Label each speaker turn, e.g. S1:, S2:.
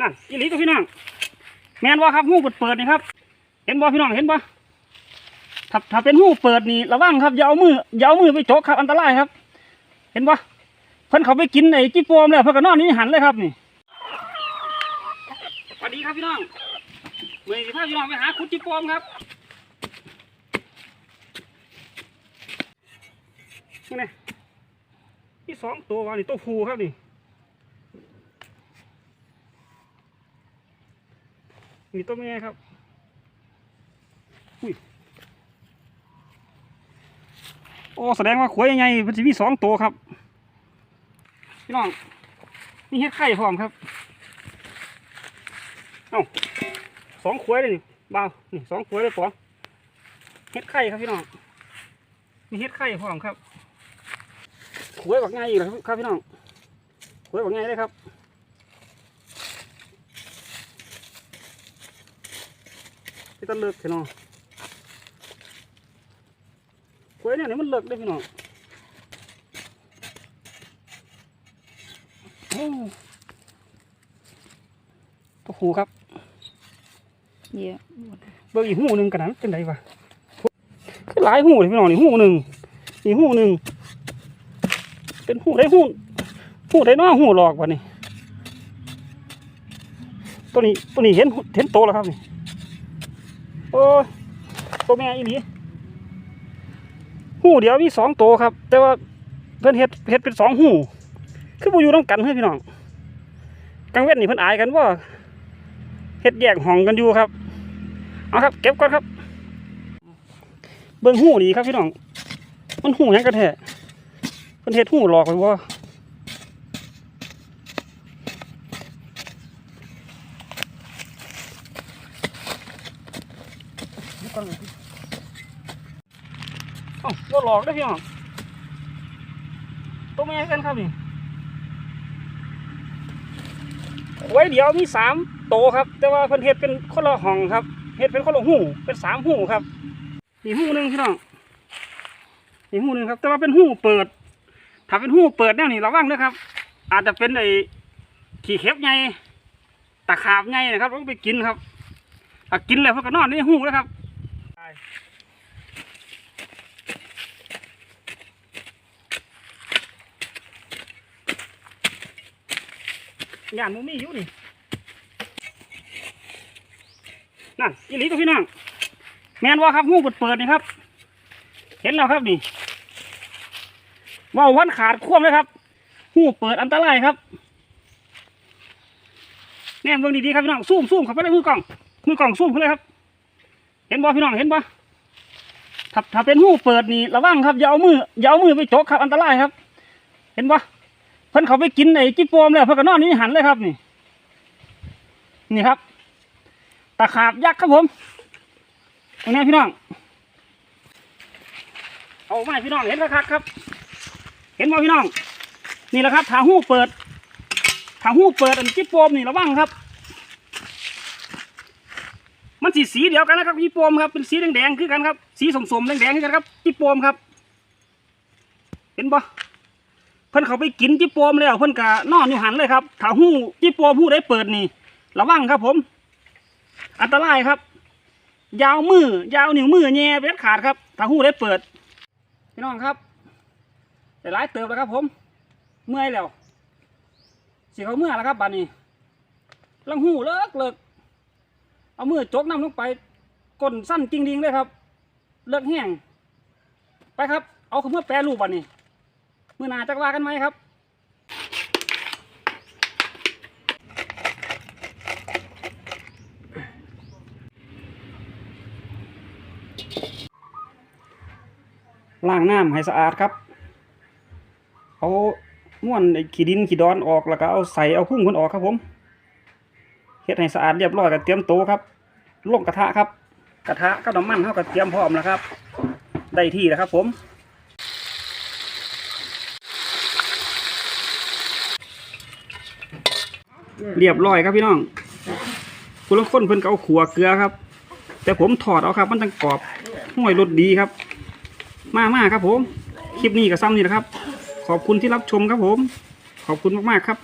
S1: นั่นอีหลีตัวพี่น้องแมนว่าครับหูเปิดเปิดนี่ครับ เห็นบ่พี่น้องเห็นบ่ถ้าถ้าเป็นหูเปิดนี่ระวังครับอย่าเอามืออย่าเอามือไปโจกครับอันตรายครับ เห็นบ่เพิ่นเขาไปกินไอ้จิ๊บโปมแล้วเพิ่นก็นอนนี่หันเลยครับนี่สวัสดีครับพี่น้องเมื่อนี้พาพี่น้องไปหาคุดจิ๊บโปมครับนี่ไงนี่สองตัววะนี่ตัวฟูครับนี่ มีตัวแม่ครับ อุ้ย โอ้ แสดงว่าขวยใหญ่ๆมันจะมีสองตัวครับ พี่น้องมีเห็ดไข่พร้อมครับ เอ้าสองขวยเลยนี่บ่าวนี่สองขวยเลยปอเห็ดไข่ครับพี่น้องมีเห็ดไข่พร้อมครับขวยแบบง่ายอีกแล้วครับพี่น้องขวยแบบง่ายเลยครับ ตะเลิกพี่น้องกล้วยเนี่ยนี่มันเลิกได้อพี่น้องโอ้ตัวหูครับ
S2: เยอะ
S1: เบิ่งอีกหูหนึ่งกันนั้นเป็นไรวะคือหลายหูเลยพี่น้องนี่หูหนึ่งอีกหูหนึ่งเป็นหูได้หูหูได้น้อหูหลอกวะนี่ตัวนี้ตัวนี้เห็นเห็นโตแล้วครับนี่ โอ้ตัวแม่อีหลีหูเดียวมีสองตัวครับ แต่ว่าเพิ่อนเฮ็ดเฮ็ดเป็นสองหูคือบ่อยู่น้ำกันเฮ้ยพี่น้องกลางเว้นนี่เพิ่อนอายกันว่าเฮ็ดแยกห้องกันอยู่ครับเอาครับ เก็บก่อนครับ เบิ่งหูนี่ครับพี่น้องมันหูยังกันแท้เพิ่อนเฮ็ดหูหลอกไว้บ่เดี๋ยว ก่อนเลยอ้าบ่หลอกได้พี่น้องตัวแม่กันครับนี่ไว้เดี๋ยวมีสามโตครับ แต่ว่าเพิ่นเฮ็ดเป็นคนละห้องครับเฮ็ดเป็นคนละหูเป็นสามหูครับนี่หูหนึ่งพี่น้องนี่หูหนึ่งครับ แต่ว่าเป็นหูเปิด ถ้าเป็นหูเปิดแนวนี้ระวังนะครับ อาจจะเป็นไอ้ขี้เข็บไงตะขาบไงนะครับต้องไปกินครับถ้ากินแล้วเพิ่นก็นอนในหูแล้วครับ ย่านมูมีอยู่นี่ นั่นอีหลีตัวพี่น้อง แมนว่าครับหูเปิดเปิดนี่ครับ เห็นแล้วครับนี่ว่าวันขาดควมเลยครับหูเปิดอันตรายครับ แน่เบิ่งดีๆครับพี่น้องซูมซูมเข้าไปในมือกล่อง มือกล่องซูมเข้าเลยครับ เห็นบ่พี่น้องเห็นบ่ถ้าถ้าเป็นหูเปิดนี่ระวังครับอย่าเอามืออย่าเอามือไปโจกครับอันตรายครับ เห็นบ่เพิ่นเขาไปกินไอ้จิ๊บโปมแล้วเพิ่นก็นอนนี่หันเลยครับนี่ นี่ครับตะขาบยักษ์ครับผมตรงนี้พี่น้อง เอาไม้พี่น้องเห็นแล้วครับครับ เห็นบ่พี่น้อง นี่แหละครับถาหูเปิดถาหูเปิดอันจิ๊บโปมนี่ระวังครับ มันสีสีเดียวกันนะครับจิ๊บโปมครับเป็นสีแดงๆคือกันครับ สีสมๆแดงๆคือกันครับจิ๊บโปมครับ เห็นบ่เพิ่นเขาไปกินจิโปมแล้วเพิ่นกะนอนอยู่หันเลยครับถ้าหู้จิโปมหู้ได้เปิดนี่ระวังครับ ผม อันตรายครับ ยาวมือยาวนิ้วมือแง่เบ็ดขาดครับถ้าหู้ได้เปิดพี่น้องครับแต่ร้ายเติบแล้วครับ ผม เมื่อยแล้วสิเขาเมื่อยแล้วครับบัดนี้ลังหูเลิกเลิก เอามือจกน้ำลงไปก้นสั้นจริงๆเลยครับ เลิกแห้ง ไปครับ เอาเขมื่อแปรรูปบัดนี้มื่อนาจะว่ากันไหมครับล้างน้ำให้สะอาดครับ เอาม้วนขี้ดินขี้ดอนออกแล้วก็เอาใส่เอาพุ่งคนออกครับผม เฮ็ดให้สะอาดเรียบร้อยก็เตรียมโตวครับลงกระทะครับ กระทะกับน้ำมันเท่ากับเตรียมพร้อมแล้วครับ ได้ที่แล้วครับผมเรียบร้อยครับพี่น้องคุณละคนเพิ่นก็เอาขัวเกลือครับ แต่ผมถอดเอาครับ มันจังกรอบห้อยรสดีครับ มากมากครับผม คลิปนี้ก็ซ้ำนี่แหละครับ ขอบคุณที่รับชมครับผม ขอบคุณมากๆครับ